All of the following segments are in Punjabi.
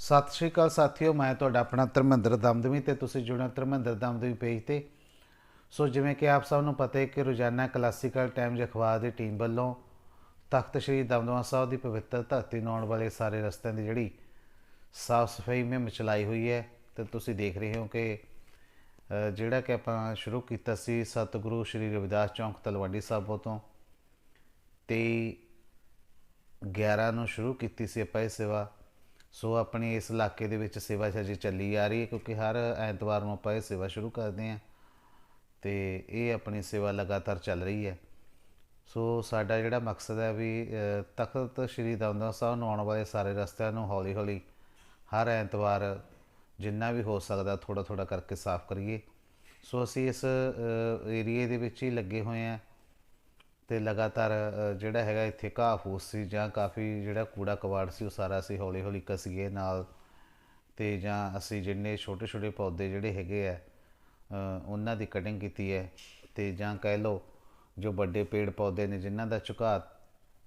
ਸਤਿ ਸ਼੍ਰੀ ਅਕਾਲ ਸਾਥੀਓ, ਮੈਂ ਤੁਹਾਡਾ ਆਪਣਾ ਧਰਮਿੰਦਰ ਦਮਦਮੀ ਤੇ ਤੁਸੀਂ ਜੁੜੇ ਧਰਮਿੰਦਰ ਦਮਦਮੀ ਪੇਜ ਤੇ। ਸੋ ਜਿਵੇਂ ਕਿ ਆਪ ਸਭ ਨੂੰ ਪਤਾ ਹੈ ਕਿ ਰੋਜ਼ਾਨਾ ਕਲਾਸੀਕਲ ਟਾਈਮਜ਼ ਅਖਬਾਰ ਦੀ ਟੀਮ ਵੱਲੋਂ ਤਖਤ ਸ੍ਰੀ ਦਮਦਮਾ ਸਾਹਿਬ ਦੀ ਪਵਿੱਤਰ ਧਰਤੀ ਨੂੰ ਆਉਣ ਵਾਲੇ ਸਾਰੇ ਰਸਤਿਆਂ ਦੀ ਜਿਹੜੀ ਸਾਫ਼ ਸਫ਼ਾਈ ਮੁਹਿੰਮ ਚਲਾਈ ਹੋਈ ਹੈ, ਤੇ ਤੁਸੀਂ ਦੇਖ ਰਹੇ ਹੋ ਕਿ ਜਿਹੜਾ ਕਿ ਆਪਾਂ ਸ਼ੁਰੂ ਕੀਤਾ ਸੀ ਸਤਿਗੁਰੂ ਸ੍ਰੀ ਰਵਿਦਾਸ ਚੌਂਕ ਤਲਵੰਡੀ ਸਾਬੋ ਤੋਂ, ਤੇ 11 ਨੂੰ ਸ਼ੁਰੂ ਕੀਤੀ ਸੀ ਆਪਾਂ ਇਹ ਸੇਵਾ। ਸੋ ਆਪਣੀ ਇਸ ਇਲਾਕੇ ਦੇ ਵਿੱਚ ਸੇਵਾ ਅਜੇ ਚੱਲੀ ਆ ਰਹੀ ਹੈ, ਕਿਉਂਕਿ ਹਰ ਐਤਵਾਰ ਨੂੰ ਆਪਾਂ ਇਹ ਸੇਵਾ ਸ਼ੁਰੂ ਕਰਦੇ ਹਾਂ ਤੇ ਇਹ ਆਪਣੀ ਸੇਵਾ ਲਗਾਤਾਰ ਚੱਲ ਰਹੀ ਹੈ। ਸੋ ਸਾਡਾ ਜਿਹੜਾ ਮਕਸਦ ਹੈ ਵੀ ਤਖਤ ਸ੍ਰੀ ਦਮਦਮਾ ਸਾਹਿਬ ਨੂੰ ਆਉਣ ਵਾਲੇ ਸਾਰੇ ਰਸਤਿਆਂ ਨੂੰ ਹੌਲੀ ਹੌਲੀ ਹਰ ਐਤਵਾਰ ਜਿੰਨਾ ਵੀ ਹੋ ਸਕਦਾ ਥੋੜਾ ਥੋੜਾ ਕਰਕੇ ਸਾਫ਼ ਕਰੀਏ। ਸੋ ਅਸੀਂ ਇਸ ਏਰੀਏ ਦੇ ਵਿੱਚ ਹੀ ਲੱਗੇ ਹੋਏ ਹਾਂ। ਤੇ ਲਗਾਤਾਰ ਜਿਹੜਾ ਹੈਗਾ ਇੱਥੇ ਘਾਹ ਫੂਸ ਸੀ ਜਾਂ ਕਾਫੀ ਜਿਹੜਾ ਕੂੜਾ ਕਵਾੜ ਸੀ, ਉਹ ਸਾਰਾ ਅਸੀਂ ਹੌਲੀ ਹੌਲੀ ਕਸੀਏ ਨਾਲ ਤੇ ਜਾਂ ਅਸੀਂ ਜਿੰਨੇ ਛੋਟੇ ਛੋਟੇ ਪੌਦੇ ਜਿਹੜੇ ਹੈਗੇ ਆ ਉਹਨਾਂ ਦੀ ਕਟਿੰਗ ਕੀਤੀ ਹੈ ਤੇ ਜਾਂ ਕਹਿ ਲਓ ਜੋ ਵੱਡੇ ਪੇੜ ਪੌਦੇ ਨੇ ਜਿਨ੍ਹਾਂ ਦਾ ਝੁਕਾਅ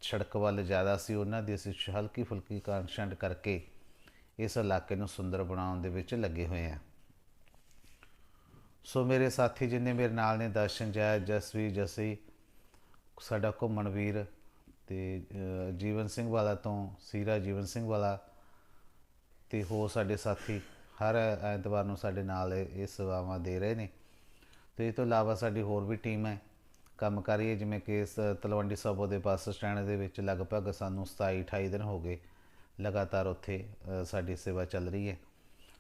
ਸੜਕ ਵੱਲ ਜ਼ਿਆਦਾ ਸੀ, ਉਹਨਾਂ ਦੀ ਅਸੀਂ ਹਲਕੀ ਫੁਲਕੀ ਕਾਂਸ਼ੈਂਟ ਕਰਕੇ ਇਸ ਇਲਾਕੇ ਨੂੰ ਸੁੰਦਰ ਬਣਾਉਣ ਦੇ ਵਿੱਚ ਲੱਗੇ ਹੋਏ ਹਾਂ। ਸੋ ਮੇਰੇ ਸਾਥੀ ਜਿੰਨੇ ਮੇਰੇ ਨਾਲ ਨੇ, ਦਰਸ਼ਨ ਜੈ ਜਸਵੀ ਜਸੀ ਸਾਡਾ ਘੁੰਮਣ ਵੀਰ ਤੇ ਜੀਵਨ ਸਿੰਘ ਵਾਲਾ ਤੋਂ ਸੀਰਾ ਜੀਵਨ ਸਿੰਘ ਵਾਲਾ ਤੇ ਹੋਰ ਸਾਡੇ ਸਾਥੀ ਹਰ ਐਤਵਾਰ ਨੂੰ ਸਾਡੇ ਨਾਲ ਇਹ ਸੇਵਾਵਾਂ ਦੇ ਰਹੇ ਨੇ। ਤੇ ਇਸ ਤੋਂ ਇਲਾਵਾ ਸਾਡੀ ਹੋਰ ਵੀ ਟੀਮ ਹੈ। ਕੰਮ ਕਰ ਰਹੀ ਹੈ, ਜਿਵੇਂ ਕਿ ਇਸ ਤਲਵੰਡੀ ਸਾਬੋ ਦੇ ਬੱਸ ਸਟੈਂਡ ਦੇ ਵਿੱਚ ਲਗਭਗ ਸਾਨੂੰ 27 28 ਦਿਨ ਹੋ ਗਏ ਲਗਾਤਾਰ ਉੱਥੇ ਸਾਡੀ ਸੇਵਾ ਚੱਲ ਰਹੀ ਹੈ।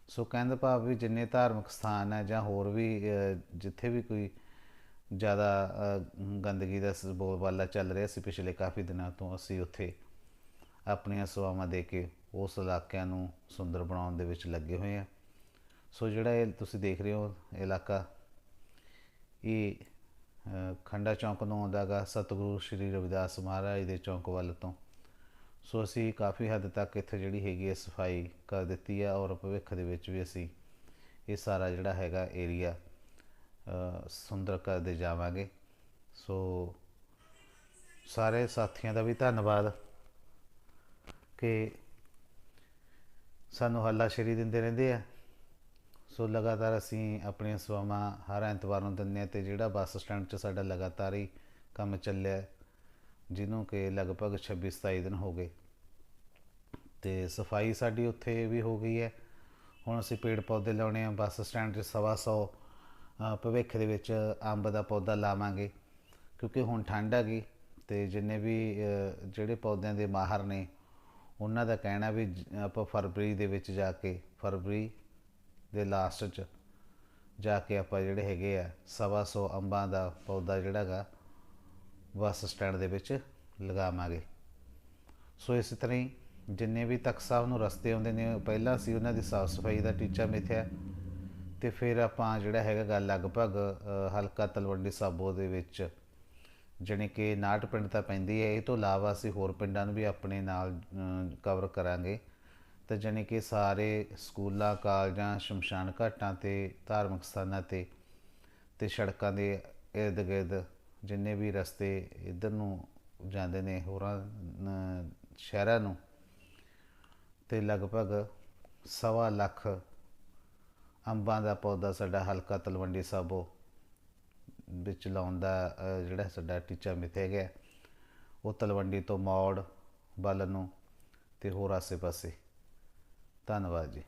ਸੋ ਕਹਿਣ ਭਾਵ ਵੀ ਜਿੰਨੇ ਧਾਰਮਿਕ ਸਥਾਨ ਹੈ ਜਾਂ ਹੋਰ ਵੀ ਜਿੱਥੇ ਵੀ ਕੋਈ ਜ਼ਿਆਦਾ ਗੰਦਗੀ ਦਾ ਸ- ਬੋਲਬਾਲਾ ਚੱਲ ਰਿਹਾ ਸੀ ਪਿਛਲੇ ਕਾਫੀ ਦਿਨਾਂ ਤੋਂ। ਅਸੀਂ ਉੱਥੇ ਆਪਣੀਆਂ ਸੇਵਾਵਾਂ ਦੇ ਕੇ ਉਸ ਇਲਾਕਿਆਂ ਨੂੰ ਸੁੰਦਰ ਬਣਾਉਣ ਦੇ ਵਿੱਚ ਲੱਗੇ ਹੋਏ ਆ ਸੋ ਜਿਹੜਾ ਇਹ ਤੁਸੀਂ ਦੇਖ ਰਹੇ ਹੋ ਇਲਾਕਾ, ਇਹ ਖੰਡਾ ਚੌਂਕ ਨੂੰ ਆਉਂਦਾ ਗਾ ਸਤਿਗੁਰੂ ਸ੍ਰੀ ਰਵਿਦਾਸ ਮਹਾਰਾਜ ਦੇ ਚੌਂਕ ਵੱਲ ਤੋਂ। ਸੋ ਅਸੀਂ ਕਾਫੀ ਹੱਦ ਤੱਕ ਇੱਥੇ ਜਿਹੜੀ ਹੈਗੀ ਹੈ ਸਫ਼ਾਈ ਕਰ ਦਿੱਤੀ ਆ ਔਰ ਭਵਿੱਖ ਦੇ ਵਿੱਚ ਵੀ ਅਸੀਂ ਇਹ ਸਾਰਾ ਜਿਹੜਾ ਹੈਗਾ ਏਰੀਆ ਸੁੰਦਰ ਕਰਦੇ ਜਾਵਾਂਗੇ। ਸੋ ਸਾਰੇ ਸਾਥੀਆਂ ਦਾ ਵੀ ਧੰਨਵਾਦ ਕਿ ਸਾਨੂੰ ਹੱਲਾਸ਼ੇਰੀ ਦਿੰਦੇ ਰਹਿੰਦੇ ਆ। ਸੋ ਲਗਾਤਾਰ ਅਸੀਂ ਆਪਣੀਆਂ ਸੇਵਾਵਾਂ ਹਰ ਐਤਵਾਰ ਨੂੰ ਦਿੰਦੇ ਹਾਂ ਤੇ ਜਿਹੜਾ ਬੱਸ ਸਟੈਂਡ 'ਚ ਸਾਡਾ ਲਗਾਤਾਰ ਹੀ ਕੰਮ ਚੱਲਿਆ ਜਿਹਨੂੰ ਕਿ ਲਗਭਗ 26 27 ਦਿਨ ਹੋ ਗਏ। ਤੇ ਸਫ਼ਾਈ ਸਾਡੀ ਉੱਥੇ ਵੀ ਹੋ ਗਈ ਹੈ। ਹੁਣ ਅਸੀਂ ਪੇੜ ਪੌਦੇ ਲਾਉਣੇ ਆ ਬੱਸ ਸਟੈਂਡ 'ਚ ਸਵਾ ਸੌ ਅ, ਭਵਿੱਖ ਦੇ ਵਿੱਚ ਅੰਬ ਦਾ ਪੌਦਾ ਲਾਵਾਂਗੇ, ਕਿਉਂਕਿ ਹੁਣ ਠੰਡ ਹੈਗੀ ਤੇ ਜਿੰਨੇ ਵੀ ਜਿਹੜੇ ਪੌਦਿਆਂ ਦੇ ਮਾਹਰ ਨੇ, ਉਹਨਾਂ ਦਾ ਕਹਿਣਾ ਵੀ ਆਪਾਂ ਫਰਵਰੀ ਦੇ ਵਿੱਚ ਜਾ ਕੇ, ਫਰਵਰੀ ਦੇ ਲਾਸਟ 'ਚ ਜਾ ਕੇ ਆਪਾਂ ਜਿਹੜੇ ਹੈਗੇ ਆ, ਸਵਾ ਸੌ ਅੰਬਾਂ ਦਾ ਪੌਦਾ ਜਿਹੜਾ ਗਾ ਬੱਸ ਸਟੈਂਡ ਦੇ ਵਿੱਚ ਲਗਾਵਾਂਗੇ। ਸੋ ਇਸੇ ਤਰ੍ਹਾਂ ਹੀ ਜਿੰਨੇ ਵੀ ਤਖਤ ਸਾਹਿਬ ਨੂੰ ਰਸਤੇ ਆਉਂਦੇ ਨੇ ਪਹਿਲਾਂ ਅਸੀਂ ਉਹਨਾਂ ਦੀ ਸਾਫ਼ ਸਫ਼ਾਈ ਦਾ ਟੀਚਾ ਮਿਥਿਆ। ਤੇ ਫਿਰ ਆਪਾਂ ਜਿਹੜਾ ਹੈਗਾ ਗਾ ਲਗਭਗ ਹਲਕਾ ਤਲਵੰਡੀ ਸਾਬੋ ਦੇ ਵਿੱਚ, ਜਾਣੀ ਕਿ ਨਾਟ ਪਿੰਡ ਤਾਂ ਪੈਂਦੀ ਹੈ, ਇਹ ਤੋਂ ਇਲਾਵਾ ਅਸੀਂ ਹੋਰ ਪਿੰਡਾਂ ਨੂੰ ਵੀ ਆਪਣੇ ਨਾਲ ਕਵਰ ਕਰਾਂਗੇ। ਤਾਂ ਜਾਣੀ ਕਿ ਸਾਰੇ ਸਕੂਲਾਂ, ਕਾਲਜਾਂ, ਸ਼ਮਸ਼ਾਨ ਘਾਟਾਂ ਤੇ, ਧਾਰਮਿਕ ਸਥਾਨਾਂ ਤੇ ਤੇ ਸੜਕਾਂ ਦੇ ਇਰਦ ਗਿਰਦ ਜਿੰਨੇ ਵੀ ਰਸਤੇ ਇਧਰ ਨੂੰ ਜਾਂਦੇ ਨੇ, ਹੋਰਾਂ ਸ਼ਹਿਰਾਂ ਨੂੰ, ਤੇ ਲਗਭਗ ਸਵਾ ਲੱਖ ਅੰਬਾਂ ਦਾ ਪੌਦਾ ਸਾਡਾ ਹਲਕਾ ਤਲਵੰਡੀ ਸਾਬੋ ਵਿੱਚ ਲਾਉਣ ਦਾ ਜਿਹੜਾ ਸਾਡਾ ਟੀਚਾ ਮਿਥਿਆ ਗਿਆ। ਉਹ ਤਲਵੰਡੀ ਤੋਂ ਮੌੜ, ਵੱਲ ਨੂੰ ਤੇ ਹੋਰ ਆਸੇ ਪਾਸੇ ਧੰਨਵਾਦ ਜੀ।